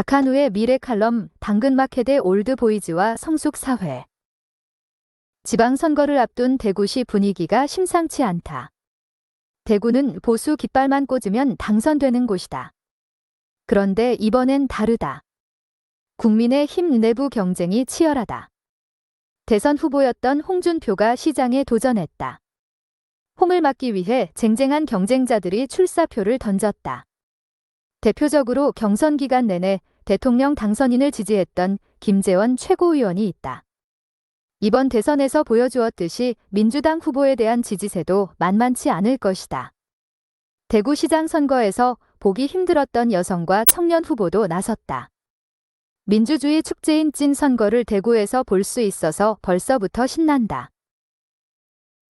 박한우의 미래 칼럼 당근마켓의 올드보이즈와 성숙사회 지방선거를 앞둔 대구시 분위기가 심상치 않다. 대구는 보수 깃발만 꽂으면 당선되는 곳이다. 그런데 이번엔 다르다. 국민의 힘 내부 경쟁이 치열하다. 대선 후보였던 홍준표가 시장에 도전했다. 홈을 막기 위해 쟁쟁한 경쟁자들이 출사표를 던졌다. 대표적으로 경선 기간 내내 대통령 당선인을 지지했던 김재원 최고위원이 있다. 이번 대선에서 보여주었듯이 민주당 후보에 대한 지지세도 만만치 않을 것이다. 대구시장 선거에서 보기 힘들었던 여성과 청년 후보도 나섰다. 민주주의 축제인 찐 선거를 대구에서 볼 수 있어서 벌써부터 신난다.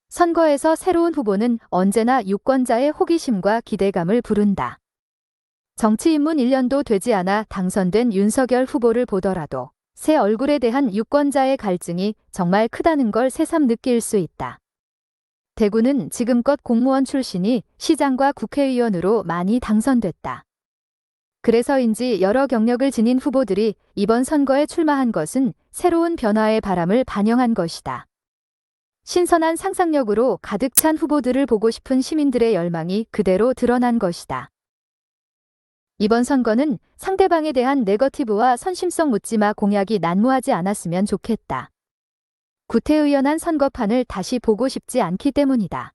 선거에서 새로운 후보는 언제나 유권자의 호기심과 기대감을 부른다. 정치 입문 1년도 되지 않아 당선된 윤석열 후보를 보더라도 새 얼굴에 대한 유권자의 갈증이 정말 크다는 걸 새삼 느낄 수 있다. 대구는 지금껏 공무원 출신이 시장과 국회의원으로 많이 당선됐다. 그래서인지 여러 경력을 지닌 후보들이 이번 선거에 출마한 것은 새로운 변화의 바람을 반영한 것이다. 신선한 상상력으로 가득 찬 후보들을 보고 싶은 시민들의 열망이 그대로 드러난 것이다. 이번 선거는 상대방에 대한 네거티브와 선심성 묻지마 공약이 난무하지 않았으면 좋겠다. 구태의연한 선거판을 다시 보고 싶지 않기 때문이다.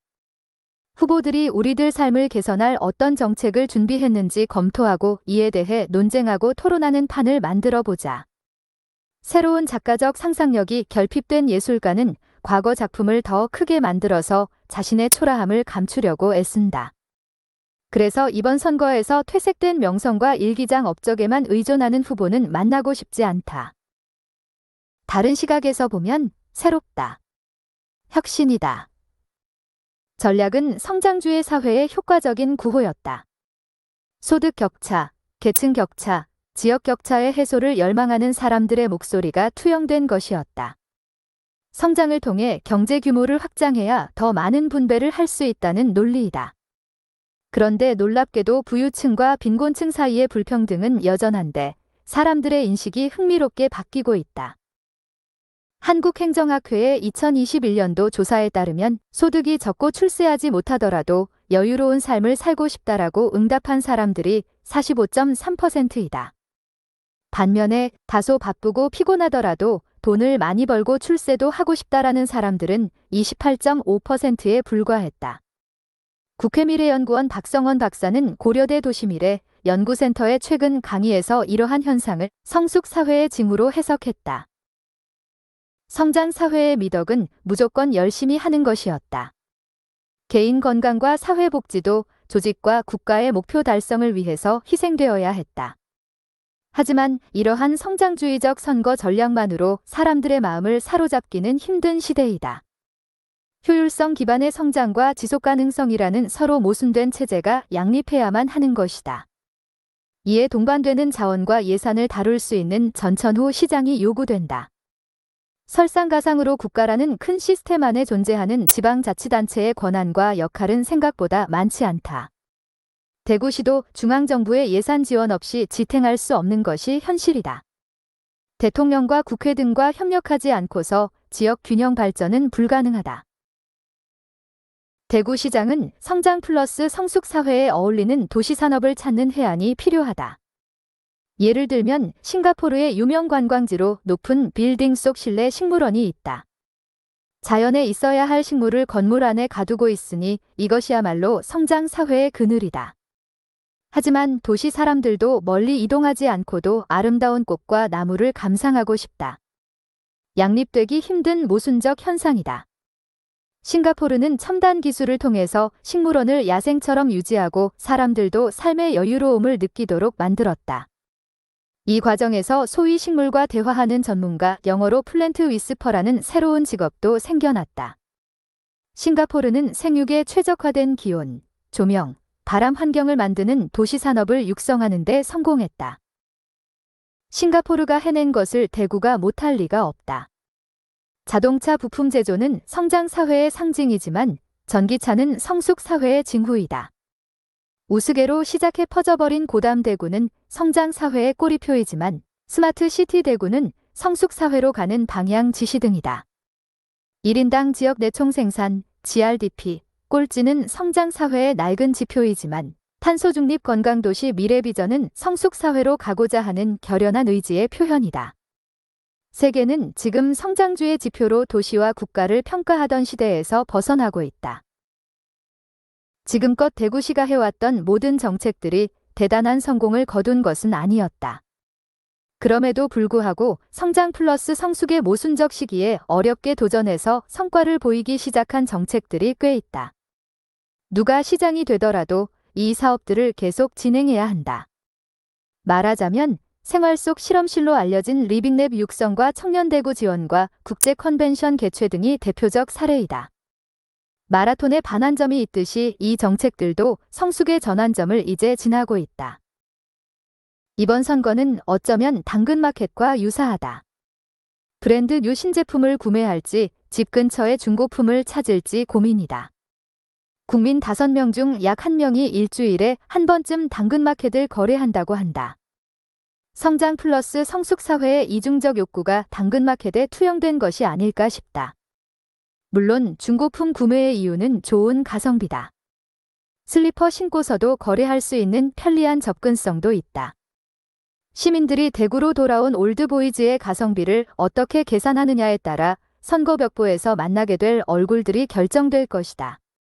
후보들이 우리들 삶을 개선할 어떤 정책을 준비했는지 검토하고 이에 대해 논쟁하고 토론하는 판을 만들어 보자. 새로운 작가적 상상력이 결핍된 예술가는 과거 작품을 더 크게 만들어서 자신의 초라함을 감추려고 애쓴다. 그래서 이번 선거에서 퇴색된 명성과 일기장 업적에만 의존하는 후보는 만나고 싶지 않다. 다른 시각에서 보면 새롭다. 혁신이다. 전략은 성장주의 사회의 효과적인 구호였다. 소득 격차, 계층 격차, 지역 격차의 해소를 열망하는 사람들의 목소리가 투영된 것이었다. 성장을 통해 경제 규모를 확장해야 더 많은 분배를 할 수 있다는 논리이다. 그런데 놀랍게도 부유층과 빈곤층 사이의 불평등은 여전한데 사람들의 인식이 흥미롭게 바뀌고 있다. 한국행정학회의 2021년도 조사에 따르면 소득이 적고 출세하지 못하더라도 여유로운 삶을 살고 싶다라고 응답한 사람들이 45.3%이다. 반면에 다소 바쁘고 피곤하더라도 돈을 많이 벌고 출세도 하고 싶다라는 사람들은 28.5%에 불과했다. 국회미래연구원 박성원 박사는 고려대 도시미래 연구센터의 최근 강의에서 이러한 현상을 성숙사회의 징후로 해석했다. 성장사회의 미덕은 무조건 열심히 하는 것이었다. 개인 건강과 사회복지도 조직과 국가의 목표 달성을 위해서 희생되어야 했다. 하지만 이러한 성장주의적 선거 전략만으로 사람들의 마음을 사로잡기는 힘든 시대이다. 효율성 기반의 성장과 지속 가능성이라는 서로 모순된 체제가 양립해야만 하는 것이다. 이에 동반되는 자원과 예산을 다룰 수 있는 전천후 시장이 요구된다. 설상가상으로 국가라는 큰 시스템 안에 존재하는 지방자치단체의 권한과 역할은 생각보다 많지 않다. 대구시도 중앙정부의 예산 지원 없이 지탱할 수 없는 것이 현실이다. 대통령과 국회 등과 협력하지 않고서 지역 균형 발전은 불가능하다. 대구시장은 성장 플러스 성숙 사회에 어울리는 도시산업을 찾는 해안이 필요하다. 예를 들면 싱가포르의 유명 관광지로 높은 빌딩 속 실내 식물원이 있다. 자연에 있어야 할 식물을 건물 안에 가두고 있으니 이것이야말로 성장 사회의 그늘이다. 하지만 도시 사람들도 멀리 이동하지 않고도 아름다운 꽃과 나무를 감상하고 싶다. 양립되기 힘든 모순적 현상이다. 싱가포르는 첨단 기술을 통해서 식물원을 야생처럼 유지하고 사람들도 삶의 여유로움을 느끼도록 만들었다. 이 과정에서 소위 식물과 대화하는 전문가 영어로 플랜트 위스퍼라는 새로운 직업도 생겨났다. 싱가포르는 생육에 최적화된 기온, 조명, 바람 환경을 만드는 도시 산업을 육성하는 데 성공했다. 싱가포르가 해낸 것을 대구가 못할 리가 없다. 자동차 부품 제조는 성장 사회의 상징이지만 전기차는 성숙 사회의 징후이다. 우스개로 시작해 퍼져버린 고담 대구는 성장 사회의 꼬리표이지만 스마트 시티 대구는 성숙 사회로 가는 방향 지시 등이다. 1인당 지역 내총 생산, GRDP, 꼴찌는 성장 사회의 낡은 지표이지만 탄소 중립 건강 도시 미래 비전은 성숙 사회로 가고자 하는 결연한 의지의 표현이다. 세계는 지금 성장주의 지표로 도시와 국가를 평가하던 시대에서 벗어나고 있다. 지금껏 대구시가 해왔던 모든 정책들이 대단한 성공을 거둔 것은 아니었다. 그럼에도 불구하고 성장 플러스 성숙의 모순적 시기에 어렵게 도전해서 성과를 보이기 시작한 정책들이 꽤 있다. 누가 시장이 되더라도 이 사업들을 계속 진행해야 한다. 말하자면 생활 속 실험실로 알려진 리빙랩 육성과 청년대구 지원과 국제 컨벤션 개최 등이 대표적 사례이다. 마라톤의 반환점이 있듯이 이 정책들도 성숙의 전환점을 이제 지나고 있다. 이번 선거는 어쩌면 당근마켓과 유사하다. 브랜드 뉴 신제품을 구매할지 집 근처의 중고품을 찾을지 고민이다. 국민 5명 중 약 1명이 일주일에 한 번쯤 당근마켓을 거래한다고 한다. 성장 플러스 성숙 사회의 이중적 욕구가 당근마켓에 투영된 것이 아닐까 싶다. 물론 중고품 구매의 이유는 좋은 가성비다. 슬리퍼 신고서도 거래할 수 있는 편리한 접근성도 있다. 시민들이 대구로 돌아온 올드보이즈의 가성비를 어떻게 계산하느냐에 따라 선거벽보에서 만나게 될 얼굴들이 결정될 것이다.